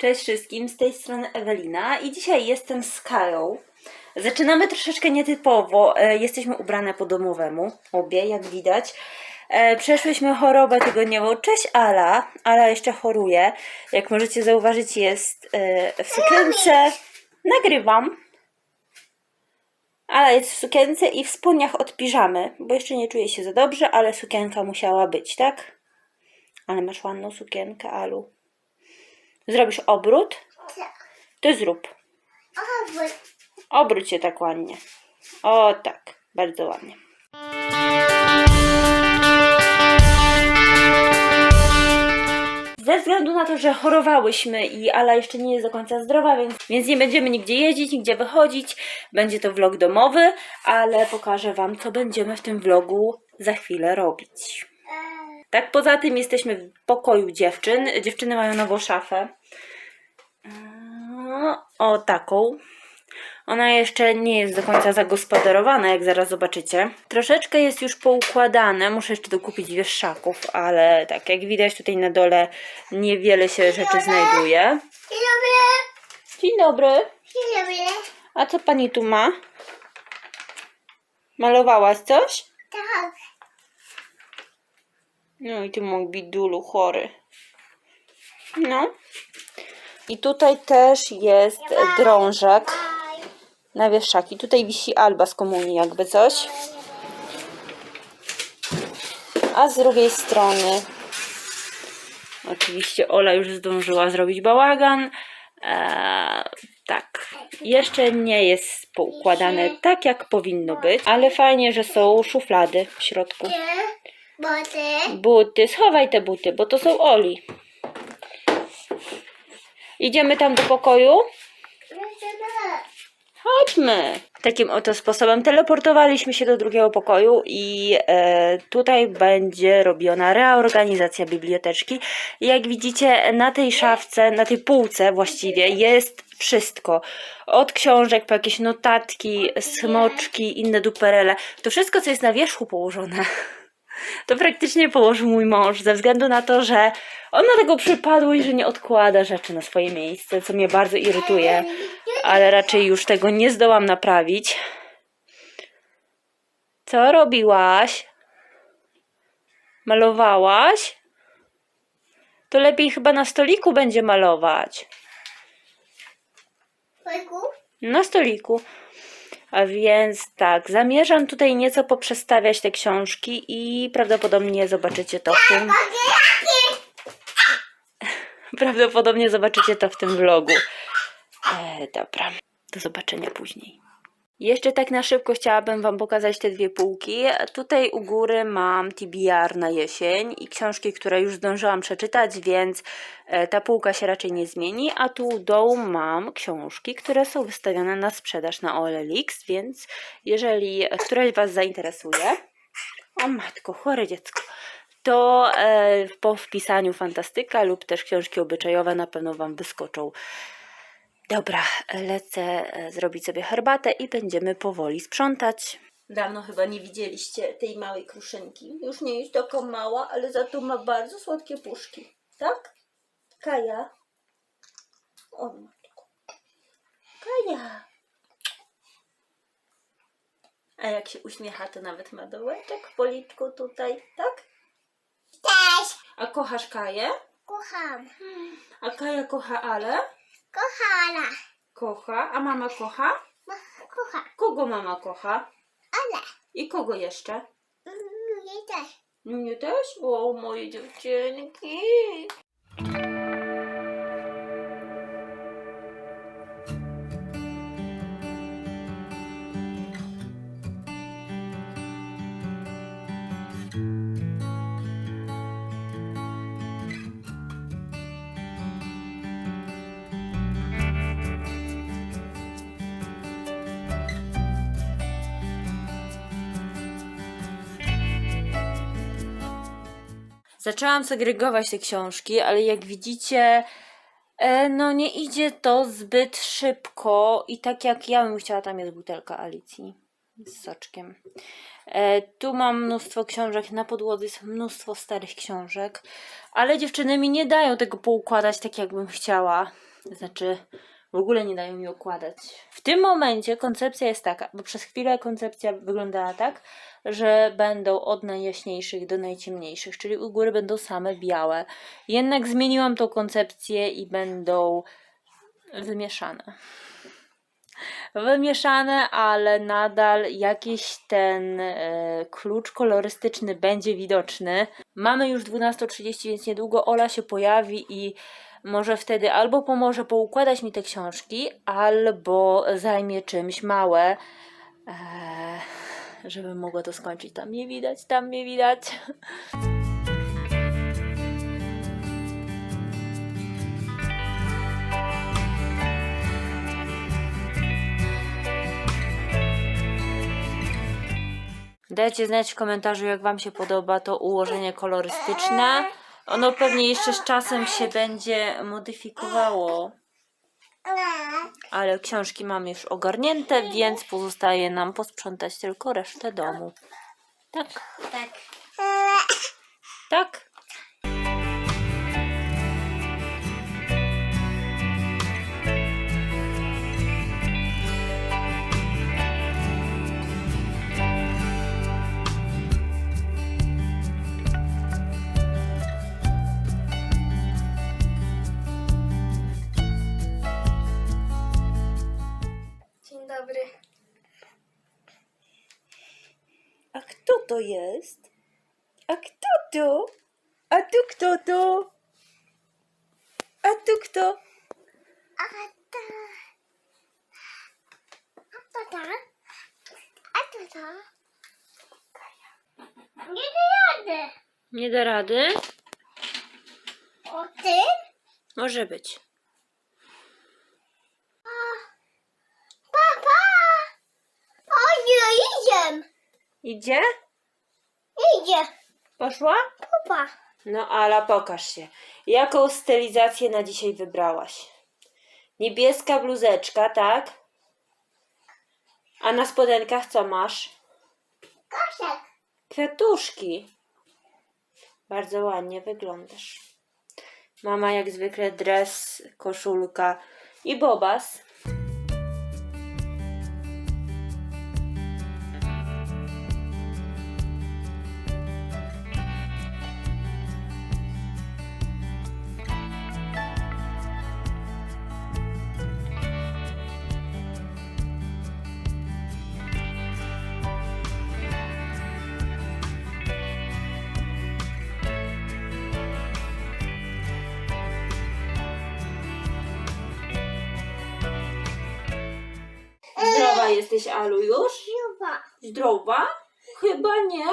Cześć wszystkim, z tej strony Ewelina i dzisiaj jestem z Kają. Zaczynamy troszeczkę nietypowo, e, jesteśmy ubrane po domowemu, obie jak widać. E, Przeszłyśmy chorobę tygodniową. Cześć Ala, Ala jeszcze choruje. Jak możecie zauważyć jest e, w sukience. Nagrywam. Ala jest w sukience i w spodniach od piżamy, bo jeszcze nie czuję się za dobrze, ale sukienka musiała być, tak? Ale masz ładną sukienkę, Alu. Zrobisz obrót? Tak. To zrób. Obrót. Obróć się tak ładnie. O tak, bardzo ładnie. Ze względu na to, że chorowałyśmy i Ala jeszcze nie jest do końca zdrowa, więc, więc nie będziemy nigdzie jeździć, nigdzie wychodzić. Będzie to vlog domowy, ale pokażę Wam, co będziemy w tym vlogu za chwilę robić. Tak, poza tym jesteśmy w pokoju dziewczyn. Dziewczyny mają nową szafę. O, taką. Ona jeszcze nie jest do końca zagospodarowana, jak zaraz zobaczycie. Troszeczkę jest już poukładane, muszę jeszcze dokupić wieszaków, ale tak jak widać tutaj na dole niewiele się rzeczy znajduje. Dzień dobry. Dzień dobry. Dzień dobry. A co pani tu ma? Malowałaś coś? Tak. No i ty mój bidulu chory. No. I tutaj też jest drążek na wieszaki. Tutaj wisi Alba z komunii, jakby coś. A z drugiej strony oczywiście Ola już zdążyła zrobić bałagan. Eee, tak, jeszcze nie jest poukładane tak, jak powinno być, ale fajnie, że są szuflady w środku. Ty. Boty. Buty, schowaj te buty, bo to są Oli. Idziemy tam do pokoju? Chodźmy. Takim oto sposobem teleportowaliśmy się do drugiego pokoju i e, tutaj będzie robiona reorganizacja biblioteczki. Jak widzicie na tej szafce, na tej półce właściwie jest wszystko. Od książek po jakieś notatki, smoczki, inne duperele. To wszystko, co jest na wierzchu położone, to praktycznie położył mój mąż, ze względu na to, że on ma taką przypadłość, że nie odkłada rzeczy na swoje miejsce, co mnie bardzo irytuje, ale raczej już tego nie zdołam naprawić. Co robiłaś? Malowałaś? To lepiej chyba na stoliku będzie malować. Wojku. Na stoliku. A więc tak, zamierzam tutaj nieco poprzestawiać te książki i prawdopodobnie zobaczycie to w tym. Prawdopodobnie zobaczycie to w tym vlogu. E, dobra, do zobaczenia później. Jeszcze tak na szybko chciałabym Wam pokazać te dwie półki. Tutaj u góry mam TBR na jesień i książki, które już zdążyłam przeczytać, więc e, ta półka się raczej nie zmieni. A tu u dołu mam książki, które są wystawione na sprzedaż na OLX, więc jeżeli któraś Was zainteresuje, o matko, chore dziecko, to e, po wpisaniu fantastyka lub też książki obyczajowe na pewno Wam wyskoczą. Dobra, lecę e, zrobić sobie herbatę i będziemy powoli sprzątać. Dawno chyba nie widzieliście tej małej kruszynki. Już nie jest taka mała, ale za to ma bardzo słodkie puszki. Tak? Kaja? O matko. Kaja. A jak się uśmiecha, to nawet ma dołeczek w policzku tutaj, tak? Też. A kochasz Kaję? Kocham. A Kaja kocha Ale? Kochana. Kocha. A mama kocha? Ma- Kocha. Kogo mama kocha? Ale. I kogo jeszcze? Mnie też. Mnie też? O, moje dziewczynki. Zaczęłam segregować te książki, ale jak widzicie, e, no nie idzie to zbyt szybko i tak jak ja bym chciała, tam jest butelka Alicji. z soczkiem. E, tu mam mnóstwo książek, na podłodze jest mnóstwo starych książek, ale dziewczyny mi nie dają tego poukładać tak, jakbym chciała. Znaczy, w ogóle nie dają mi układać. W tym momencie koncepcja jest taka, bo przez chwilę koncepcja wyglądała tak, że będą od najjaśniejszych do najciemniejszych, czyli u góry będą same białe. Jednak zmieniłam tą koncepcję i będą wymieszane. Wymieszane, ale nadal jakiś ten e, klucz kolorystyczny będzie widoczny. Mamy już 12.30, więc niedługo Ola się pojawi i może wtedy albo pomoże poukładać mi te książki, albo zajmie czymś małe, e, żebym mogła to skończyć. Tam mnie widać, tam mnie widać. Dajcie znać w komentarzu, jak Wam się podoba to ułożenie kolorystyczne. Ono pewnie jeszcze z czasem się będzie modyfikowało, ale książki mam już ogarnięte, więc pozostaje nam posprzątać tylko resztę domu. Tak, Tak. tak. To jest? A kto to? A tu kto to? A tu kto? A to... A to tak? A to tak? Nie da rady. Nie da rady? O tym? Może być. Papa! O nie, idzie. Idzie? Idzie. Poszła? Papa. No, Ala, pokaż się. Jaką stylizację na dzisiaj wybrałaś? Niebieska bluzeczka, tak? A na spodenkach co masz? Kosiek. Kwiatuszki. Bardzo ładnie wyglądasz. Mama jak zwykle dres, koszulka i bobas. Jesteś, Alu, już? Chyba. Zdrowa? Chyba nie.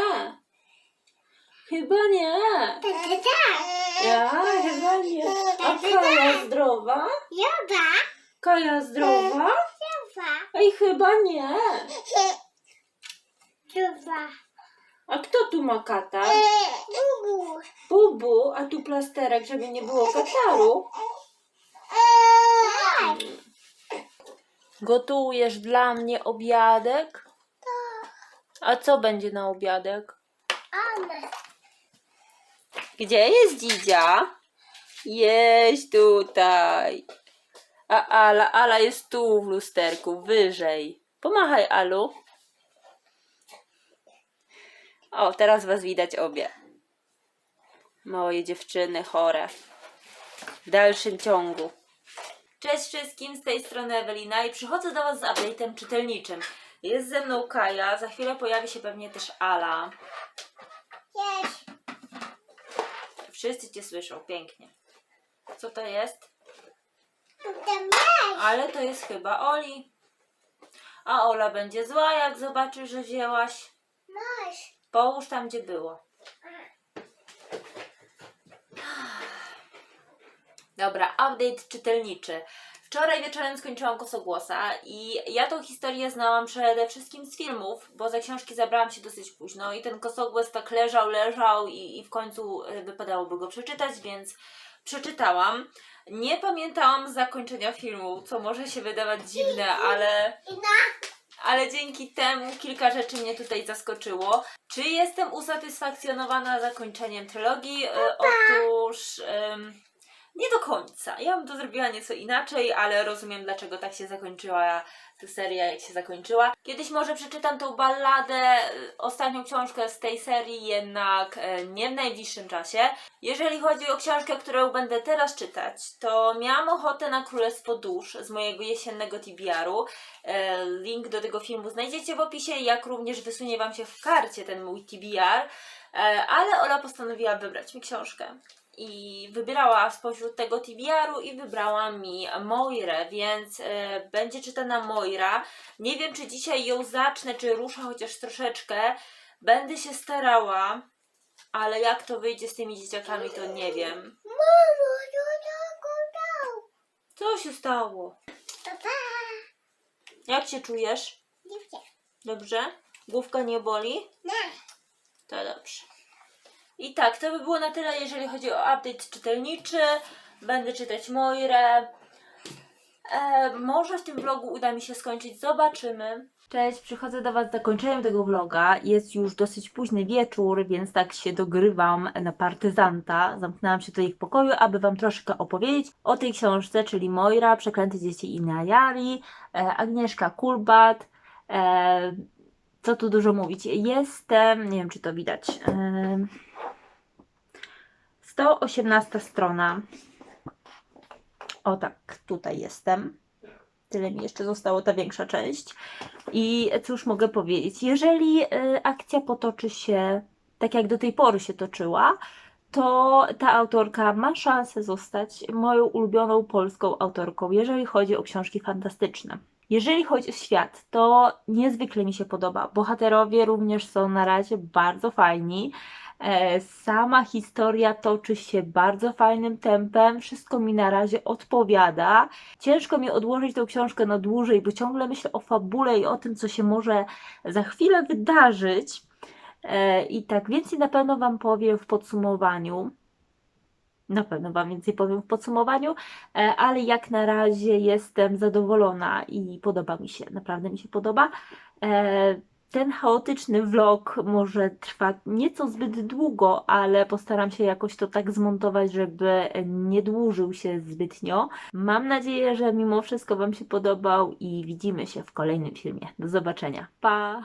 Chyba nie. Tak, tak, tak. Ja? Chyba nie. A Kaja zdrowa? Joda. Kaja zdrowa? Joda. Ej, chyba nie. Joda. A kto tu ma kata? Bubu. Bubu, a tu plasterek, żeby nie było kataru. Tak. Gotujesz dla mnie obiadek? A co będzie na obiadek? Ale. Gdzie jest dzidzia? Jest tutaj. A Ala, Ala jest tu w lusterku, wyżej. Pomachaj, Alu. O, teraz was widać obie. Moje dziewczyny chore. W dalszym ciągu. Cześć wszystkim, z tej strony Ewelina i przychodzę do Was z update'em czytelniczym. Jest ze mną Kaja, za chwilę pojawi się pewnie też Ala. Jest. Wszyscy Cię słyszą, pięknie. Co to jest? Ale to jest chyba Oli. A Ola będzie zła, jak zobaczy, że wzięłaś. Masz. Połóż tam, gdzie było. Dobra, update czytelniczy. Wczoraj wieczorem skończyłam Kosogłosa i ja tą historię znałam przede wszystkim z filmów, bo za książki zabrałam się dosyć późno i ten Kosogłos tak leżał, leżał i, i w końcu y, wypadałoby go przeczytać, więc przeczytałam. Nie pamiętałam zakończenia filmu, co może się wydawać dziwne, ale ale dzięki temu kilka rzeczy mnie tutaj zaskoczyło. Czy jestem usatysfakcjonowana zakończeniem trylogii? E, Otóż em, nie do końca. Ja bym to zrobiła nieco inaczej, ale rozumiem dlaczego tak się zakończyła ta seria, jak się zakończyła. Kiedyś może przeczytam tą balladę, e, ostatnią książkę z tej serii, jednak e, nie w najbliższym czasie. Jeżeli chodzi o książkę, którą będę teraz czytać, to miałam ochotę na Królestwo Dusz z mojego jesiennego TBR-u. E, Link do tego filmu znajdziecie w opisie, jak również wysunie Wam się w karcie ten mój TBR. Ale Ola postanowiła wybrać mi książkę. I wybierała spośród tego TBR-u i wybrała mi Moirę, więc e, będzie czytana Moira. Nie wiem, czy dzisiaj ją zacznę, czy ruszę chociaż troszeczkę. Będę się starała, ale jak to wyjdzie z tymi dzieciakami, to nie wiem. Mamo, to tak dał. Co się stało? Papa. Jak się czujesz? Wiem. Dobrze? Główka nie boli? Nie. To dobrze. I tak, to by było na tyle, jeżeli chodzi o update czytelniczy. Będę czytać Moirę. E, może w tym vlogu uda mi się skończyć, zobaczymy. Cześć, przychodzę do Was z zakończeniem tego vloga. Jest już dosyć późny wieczór, więc tak się dogrywam na partyzanta. Zamknęłam się tutaj w pokoju, aby Wam troszkę opowiedzieć o tej książce, czyli Moira, Przeklęte Dzieci i Najari, e, Agnieszka Kulbat. E, co tu dużo mówić? Jestem, nie wiem czy to widać, em, 118 strona. O tak, tutaj jestem. Tyle mi jeszcze zostało, ta większa część. I cóż mogę powiedzieć? Jeżeli y, akcja potoczy się tak, jak do tej pory się toczyła, to ta autorka ma szansę zostać moją ulubioną polską autorką, jeżeli chodzi o książki fantastyczne. Jeżeli chodzi o świat, to niezwykle mi się podoba. Bohaterowie również są na razie bardzo fajni. E, Sama historia toczy się bardzo fajnym tempem, wszystko mi na razie odpowiada. Ciężko mi odłożyć tę książkę na dłużej, bo ciągle myślę o fabule i o tym, co się może za chwilę wydarzyć. E, I tak więcej na pewno Wam powiem w podsumowaniu. Na pewno Wam więcej powiem w podsumowaniu, e, ale jak na razie jestem zadowolona i podoba mi się, naprawdę mi się podoba. Ten chaotyczny vlog może trwa nieco zbyt długo, ale postaram się jakoś to tak zmontować, żeby nie dłużył się zbytnio. Mam nadzieję, że mimo wszystko Wam się podobał i widzimy się w kolejnym filmie. Do zobaczenia. Pa!